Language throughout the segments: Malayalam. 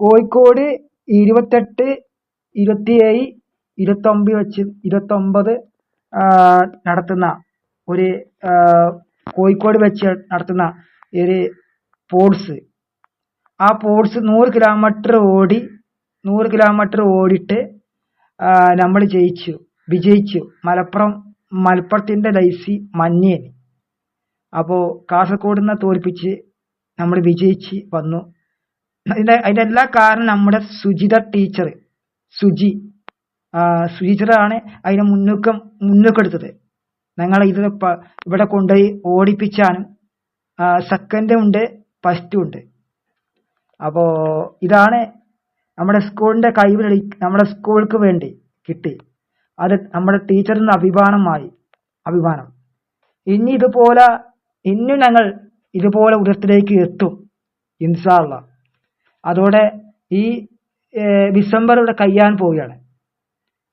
കോഴിക്കോട് ഇരുപത്തെട്ട് ഇരുപത്തിയേഴ് ഇരുപത്തൊമ്പത് വെച്ച് ഇരുപത്തൊമ്പത് നടത്തുന്ന ഒരു കോഴിക്കോട് വെച്ച് നടത്തുന്ന ഒരു പോഡ്സ് ആ പോഡ്സ് നൂറ് കിലോമീറ്റർ ഓടി നൂറ് കിലോമീറ്റർ ഓടിയിട്ട് നമ്മൾ ജയിച്ചു. വിജയിച്ചു. മലപ്പുറം മലപ്പുറത്തിന്റെ ലൈസി മഞ്ഞേന്. അപ്പോൾ കാസർഗോഡ് നിന്ന് തോൽപ്പിച്ച് നമ്മൾ വിജയിച്ച് വന്നു. അതിന്റെ അതിന്റെ എല്ലാ കാരണം നമ്മുടെ സുജിത ടീച്ചർ സുജി. ടീച്ചറാണ് അതിനെ മുന്നൂക്കം മുന്നൂക്കെടുത്തത്. ഞങ്ങൾ ഇത് ഇവിടെ കൊണ്ടുപോയി ഓടിപ്പിച്ചാനും സെക്കൻഡും ഉണ്ട് ഫസ്റ്റും ഉണ്ട്. അപ്പോൾ ഇതാണ് നമ്മുടെ സ്കൂളിന്റെ കഴിവ് നമ്മുടെ സ്കൂൾക്ക് വേണ്ടി കിട്ടി. അത് നമ്മുടെ ടീച്ചറിന് അഭിമാനമായി അഭിമാനം. ഇനി ഇതുപോലെ ഇന്നും ഞങ്ങൾ ഇതുപോലെ ഉയരത്തിലേക്ക് എത്തും ഇൻഷാല്ല അതോടെ ഈ ഡിസംബർ ഇവിടെ കഴിയാൻ പോവുകയാണ്.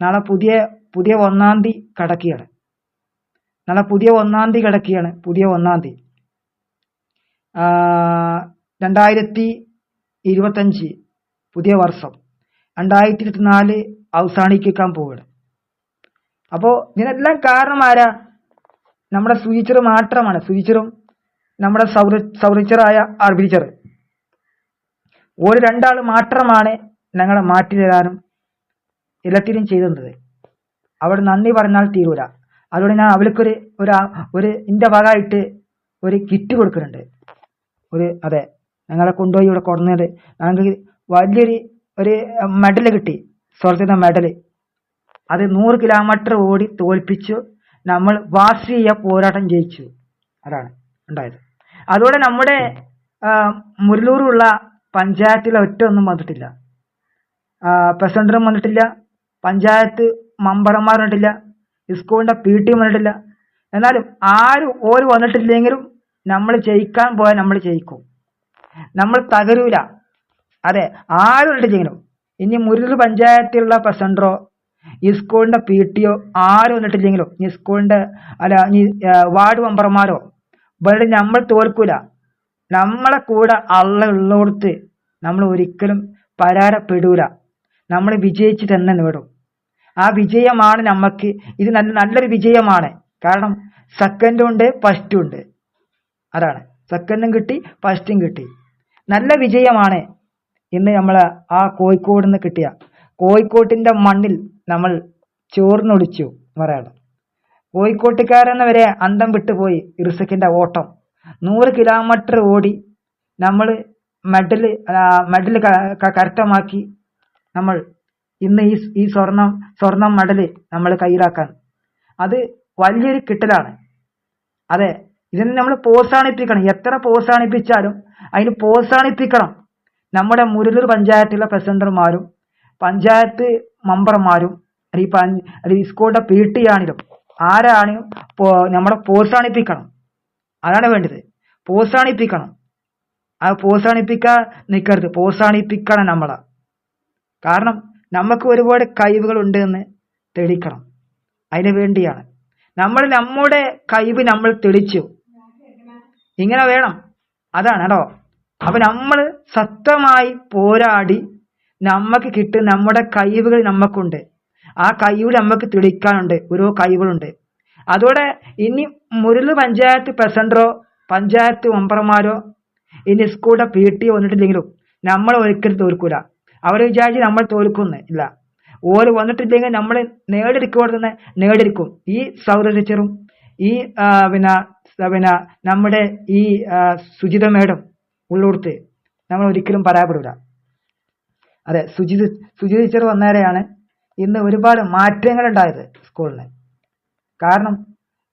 നാളെ പുതിയ പുതിയ ഒന്നാം തീയതി കിടക്കുകയാണ്. നാളെ പുതിയ ഒന്നാം തീയതി കിടക്കുകയാണ് പുതിയ ഒന്നാം തീയതി. രണ്ടായിരത്തി ഇരുപത്തഞ്ച് പുതിയ വർഷം. രണ്ടായിരത്തി ഇരുപത്തിനാല് അവസാനിക്കാൻ പോവുകയാണ്. അപ്പോൾ ഇതിനെല്ലാം കാരണം ആരാ? നമ്മുടെ സ്വീച്ചർ മാത്രമാണ്. സ്വീച്ചറും നമ്മുടെ സൗര സൗരച്ചറായ അർബിച്ചർ ഒരു രണ്ടാൾ മാത്രമാണ് ഞങ്ങളെ മാറ്റി തരാനും എല്ലാത്തിനും ചെയ്തത് അവിടെ നന്ദി പറഞ്ഞാൽ തീരൂല. അതുകൊണ്ട് ഞാൻ അവൾക്കൊരു ഒരു ഒരു എന്റെ ഭാഗമായിട്ട് ഒരു കിറ്റ് കൊടുക്കുന്നുണ്ട്. ഒരു അതെ ഞങ്ങളെ കൊണ്ടുപോയി ഇവിടെ കൊടുന്നത് ഞങ്ങൾക്ക് വലിയൊരു ഒരു മെഡൽ കിട്ടി. സ്വർഗത്തിന്റെ മെഡൽ അത് നൂറ് കിലോമീറ്റർ ഓടി തോൽപ്പിച്ചു. നമ്മൾ വാശിയ പോരാട്ടം ജയിച്ചു. അതാണ് ഉണ്ടായത്. അതോടെ നമ്മുടെ മുരളൂറുള്ള പഞ്ചായത്തിലെ ഒറ്റ ഒന്നും വന്നിട്ടില്ല പ്രസിഡന്റും വന്നിട്ടില്ല. പഞ്ചായത്ത് മെമ്പർമാർ വന്നിട്ടില്ല. സ്കൂളിന്റെ പി ടി വന്നിട്ടില്ല. എന്നാലും ആരും ഓര് വന്നിട്ടില്ലെങ്കിലും നമ്മൾ ജയിക്കാൻ പോയാൽ നമ്മൾ ജയിക്കും. നമ്മൾ തകരൂല. അതെ ആരും വന്നിട്ടില്ലെങ്കിലും. ഇനി മുരളൂർ പഞ്ചായത്തിലുള്ള പ്രസിഡന്റോ ഈ സ്കൂളിന്റെ പി ടിയോ ആരും വന്നിട്ടില്ലെങ്കിലും ഈ സ്കൂളിന്റെ അല്ല ഈ വാർഡ് മെമ്പർമാരോ ഇവിടെ നമ്മൾ തോൽക്കൂല. നമ്മളെ കൂടെ അള്ള ഉള്ളോടത്ത് നമ്മൾ ഒരിക്കലും പരാരപ്പെടൂല. നമ്മൾ വിജയിച്ച് തന്നെ നേടും. ആ വിജയമാണ് നമുക്ക് ഇത് നല്ല നല്ലൊരു വിജയമാണ്. കാരണം സെക്കൻഡും ഉണ്ട് ഫസ്റ്റും ഉണ്ട്. അതാണ്. സെക്കൻഡും കിട്ടി ഫസ്റ്റും കിട്ടി. നല്ല വിജയമാണ് ഇന്ന് നമ്മൾ ആ കോഴിക്കോട് നിന്ന് കിട്ടിയ. കോഴിക്കോട്ടിന്റെ മണ്ണിൽ നമ്മൾ ചോർന്നൊളിച്ചു പറയാം കോഴിക്കോട്ടുകാരെന്ന് വരെ അന്തം വിട്ടുപോയി ഇറുസക്കിന്റെ ഓട്ടം. നൂറ് കിലോമീറ്റർ ഓടി നമ്മൾ മെഡൽ മെഡൽ കരസ്ഥമാക്കി നമ്മൾ ഇന്ന് ഈ ഈ സ്വർണം സ്വർണം മെഡൽ നമ്മൾ കയ്യിലാക്കാൻ. അത് വലിയൊരു കിട്ടലാണ്. അതെ ഇതിന് നമ്മൾ പ്രോത്സാഹിപ്പിക്കണം. എത്ര പ്രോത്സാഹിപ്പിച്ചാലും അതിന് പ്രോത്സാഹിപ്പിക്കണം. നമ്മുടെ മുരലൂർ പഞ്ചായത്തിലെ പ്രസിഡന്റുമാരും പഞ്ചായത്ത് മെമ്പർമാരും അല്ലെങ്കിൽ സ്കൂളിന്റെ പി ടി ആണെങ്കിലും ആരാണെങ്കിലും നമ്മളെ പ്രോത്സാഹിപ്പിക്കണം. അതാണ് വേണ്ടത്. പ്രോത്സാഹിപ്പിക്കണം. ആ പ്രോത്സാഹിപ്പിക്കാൻ നിൽക്കരുത് പ്രോത്സാഹിപ്പിക്കണം നമ്മളെ. കാരണം നമുക്ക് ഒരുപാട് കഴിവുകൾ ഉണ്ട് എന്ന് തെളിയിക്കണം. അതിനു വേണ്ടിയാണ്. നമ്മൾ നമ്മുടെ കഴിവ് നമ്മൾ തെളിച്ചു ഇങ്ങനെ വേണം. അതാണ് കേട്ടോ. അപ്പൊ നമ്മൾ സത്യമായി പോരാടി നമുക്ക് കിട്ടും നമ്മുടെ കഴിവുകൾ നമുക്കുണ്ട്. ആ കഴിവ് നമുക്ക് തെളിയിക്കാനുണ്ട്. ഓരോ കഴിവുകളുണ്ട്. അതോടെ ഇനി മുരൾ പഞ്ചായത്ത് പ്രസിഡന്റോ പഞ്ചായത്ത് മെമ്പർമാരോ ഇനി സ്കൂളിന്റെ പി ടി വന്നിട്ടില്ലെങ്കിലും നമ്മൾ ഒരിക്കലും തോൽക്കൂല. അവർ വിചാരിച്ച് നമ്മൾ തോൽക്കുന്നു ഇല്ല. ഓര് വന്നിട്ടില്ലെങ്കിൽ നമ്മൾ നേടിയെടുക്കുമ്പോൾ തന്നെ നേടിയെടുക്കും. ഈ സൗര ഈ പിന്നെ പിന്നെ നമ്മുടെ ഈ സുജിത മേഡം ഉള്ളൂർത്ത് നമ്മൾ ഒരിക്കലും പരാജയപ്പെടില്ല അതെ സുജിത് സുജിത് ടീച്ചർ വന്നേരെയാണ് ഇന്ന് ഒരുപാട് മാറ്റങ്ങൾ ഉണ്ടായത് സ്കൂളിന് കാരണം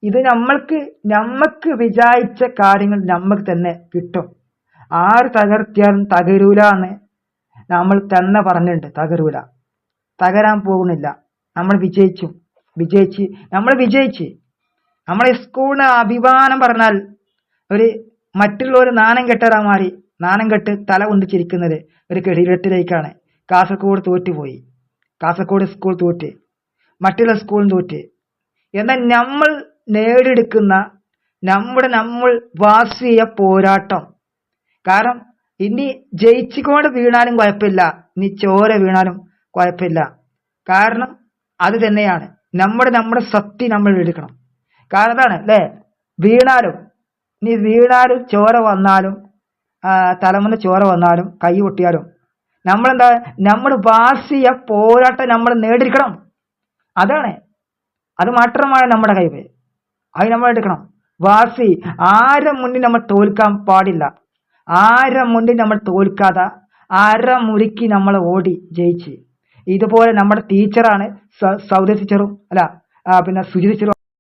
ഇത് നമ്മൾക്ക് നമ്മക്ക് വിചാരിച്ച കാര്യങ്ങൾ നമ്മക്ക് തന്നെ കിട്ടും. ആര് തകർത്തിയാലും തകരൂല എന്ന് നമ്മൾ തന്നെ പറഞ്ഞിട്ടുണ്ട് തകരൂല. തകരാൻ പോകുന്നില്ല. നമ്മൾ വിജയിച്ചു. വിജയിച്ച് നമ്മൾ വിജയിച്ച്. നമ്മളെ സ്കൂളിന് അഭിമാനം പറഞ്ഞാൽ ഒരു മറ്റുള്ളവർ നാണം കെട്ടടാ മാറി നാണം കെട്ട് തല കൊണ്ടിച്ചിരിക്കുന്നത് ഒരു കെടിയിടത്തിലേക്കാണ് കാസർഗോഡ് തോറ്റുപോയി. കാസർഗോഡ് സ്കൂൾ തോറ്റ്. മറ്റുള്ള സ്കൂളും തോറ്റ്. എന്നാൽ നമ്മൾ നേടിയെടുക്കുന്ന നമ്മുടെ നമ്മൾ വാസിയ പോരാട്ടം. കാരണം ഇനി ജയിച്ചുകൊണ്ട് വീണാലും കുഴപ്പമില്ല. ഇനി ചോര വീണാലും കുഴപ്പമില്ല. കാരണം അത് തന്നെയാണ്. നമ്മുടെ നമ്മുടെ സത്യം നമ്മൾ എടുക്കണം. കാരണം അതാണ് അല്ലേ? വീണാലും ഇനി വീണാലും ചോര വന്നാലും തലമുറ ചോര വന്നാലും കൈ പൊട്ടിയാലും നമ്മളെന്താ നമ്മുടെ വാസിയ പോരാട്ടം നമ്മൾ നേടിയിരിക്കണം അതാണ്. അത് മാത്രമാണ് നമ്മുടെ കഴിവ്. അത് നമ്മൾ എടുക്കണം. വാസി ആരെ മുന്നിൽ നമ്മൾ തോൽക്കാൻ പാടില്ല. ആരെ മുന്നിൽ നമ്മൾ തോൽക്കാതെ ആരെ മുറുക്കി നമ്മൾ ഓടി ജയിച്ച്. ഇതുപോലെ നമ്മുടെ ടീച്ചറാണ് സൗദി ടീച്ചറും അല്ല പിന്നെ സുജി ടീച്ചറും